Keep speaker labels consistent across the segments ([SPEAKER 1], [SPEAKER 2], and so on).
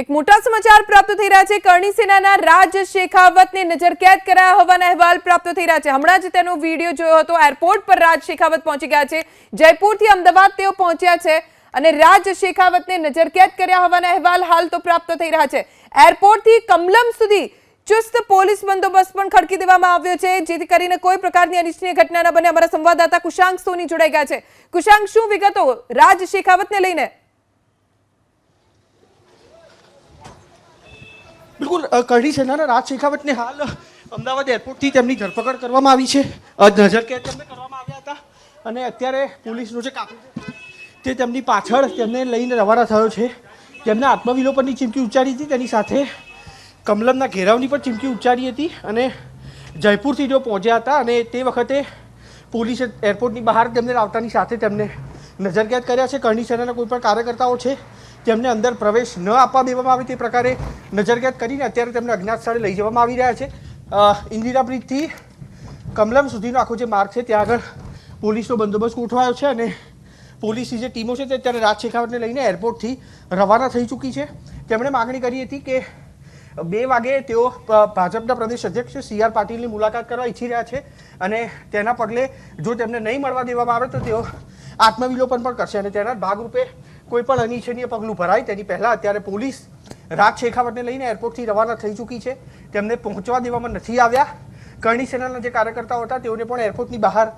[SPEAKER 1] એક મોટા સમાચાર પ્રાપ્ત થઈ રહ્યા છે. કરણી સેનાના રાજ શેખાવતને નજરકેદ કરાયા હોવાના અહેવાલ પ્રાપ્ત થઈ રહ્યા છે. હમણાં જ તેનો વીડિયો જોયો હતો. એરપોર્ટ પર રાજ શેખાવત પહોંચી ગયા છે. જયપુરથી અમદાવાદ તેઓ પહોંચ્યા છે અને રાજ શેખાવતને નજરકેદ કર્યા હોવાના અહેવાલ હાલ તો પ્રાપ્ત થઈ રહ્યા છે. એરપોર્ટથી કમલમ સુધી ચુસ્ત પોલીસ બંદોબસ્ત પણ ખડકી દેવામાં આવ્યો છે. જેથી કરીને કોઈ પ્રકારની અનિચ્છનીય ઘટના ન બને. અમારા સંવાદદાતા કુશાંક સોની જોડાઈ ગયા છે. કુશાંક, શું વિગતો રાજ શેખાવતને લઈને?
[SPEAKER 2] બિલકુલ કરણી સેનાના રાજ શેખાવતને હાલ અમદાવાદ એરપોર્ટથી તેમની ધરપકડ કરવામાં આવી છે. નજર નજરકેદ તેમને કરવામાં આવ્યા હતા અને અત્યારે પોલીસનો જે કાફલો તે તેમની પાછળ તેમને લઈને રવાના થયો છે. તેમના આત્મવિલોપનની ચીમકી ઉચ્ચારી હતી, તેની સાથે કમલમના ઘેરાવની પણ ચીમકી ઉચ્ચારી હતી અને જયપુરથી તેઓ પહોંચ્યા હતા અને તે વખતે પોલીસે એરપોર્ટની બહાર તેમને આવતાની સાથે તેમને નજરકેદ કર્યા છે. કરણી સેનાના કોઈ પણ કાર્યકર્તાઓ છે તેમને અંદર પ્રવેશ ન આપવા દેવામાં આવે તે પ્રકારે નજરકેદ કરીને અત્યારે તેમને અજ્ઞાત સ્થળે લઈ જવામાં આવી રહ્યા છે. ઇન્દિરા બ્રિજથી કમલમ સુધીનો આખો જે માર્ગ છે, ત્યાં આગળ પોલીસનો બંદોબસ્ત ગોઠવાયો છે અને પોલીસની જે ટીમો છે તે અત્યારે રાજ શેખાવતને લઈને એરપોર્ટથી રવાના થઈ ચૂકી છે. તેમણે માગણી કરી હતી કે બે વાગે તેઓ ભાજપના પ્રદેશ અધ્યક્ષ સી આર પાટીલની મુલાકાત કરવા ઈચ્છી રહ્યા છે અને તેના પગલે જો તેમને નહીં મળવા દેવામાં આવે તો તેઓ આત્મવિલોપન પણ કરશે અને તેના ભાગરૂપે કોઈ પણ અનિચ્છનીય પગલું ભરાય, તેની પહેલાં અત્યારે પોલીસ રાજ શેખાવતને લઈને એરપોર્ટથી રવાના થઈ ચૂકી છે. તેમને પહોંચવા દેવામાં નથી આવ્યા. કરણી સેનાના જે કાર્યકર્તાઓ હતા, તેઓને પણ એરપોર્ટની બહાર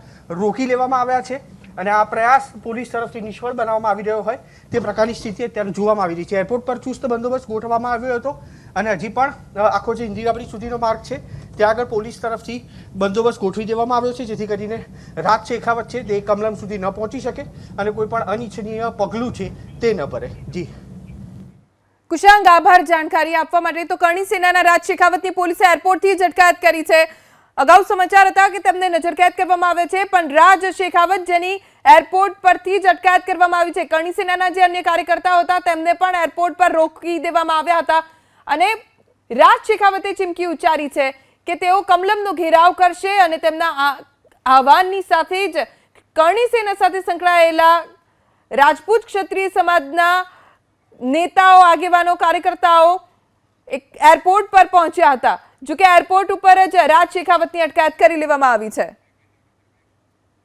[SPEAKER 2] રોકી લેવામાં આવ્યા છે અને આ પ્રયાસ પોલીસ તરફથી નિષ્ફળ બનાવવામાં આવી રહ્યો હોય તે પ્રકારની સ્થિતિ અત્યારે જોવામાં આવી રહી છે. એરપોર્ટ પર ચુસ્ત બંદોબસ્ત ગોઠવવામાં આવ્યો હતો અને હજી પણ આખો જે ઇન્દિરાબડી સુધીનો માર્ગ છે ત્યાં આગળ પોલીસ તરફથી બંદોબસ્ત ગોઠવી દેવામાં આવ્યો છે, જેથી કરીને રાજ શેખાવત છે તે કમલમ સુધી ન પહોંચી શકે અને કોઈ પણ અનિચ્છનીય પગલું છે તે ન ભરે. જી.
[SPEAKER 1] કુશાંગ, આભાર જાણકારી આપવા માટે તો કરણી સેનાના રાજ શેખાવતની પોલીસે એરપોર્ટથી જ અટકાયત કરી છે. અગાઉ સમાચાર હતા કે તેમને નજરકેદ કરવામાં આવે છે, પણ રાજ શેખાવત જેની એરપોર્ટ પરથી જ અટકાયત કરવામાં આવી છે. કરણી સેનાના જે અન્ય કાર્યકર્તાઓ હતા, તેમને પણ એરપોર્ટ પર રોકી દેવામાં આવ્યા હતા અને રાજ શેખાવતે ચીમકી ઉચ્ચારી છે. કે તેઓ કમલમનો ઘેરાવ કરશે અને તેમના આહવાનની સાથે જ કરણી સેના સાથે સંકળાયેલા રાજપૂત ક્ષત્રિય સમાજના નેતાઓ, આગેવાનો, કાર્યકર્તાઓ એક એરપોર્ટ પર પહોંચ્યા હતા જો કે એરપોર્ટ ઉપર જ રાજ શેખાવતની અટકાયત કરી લેવામાં આવી છે.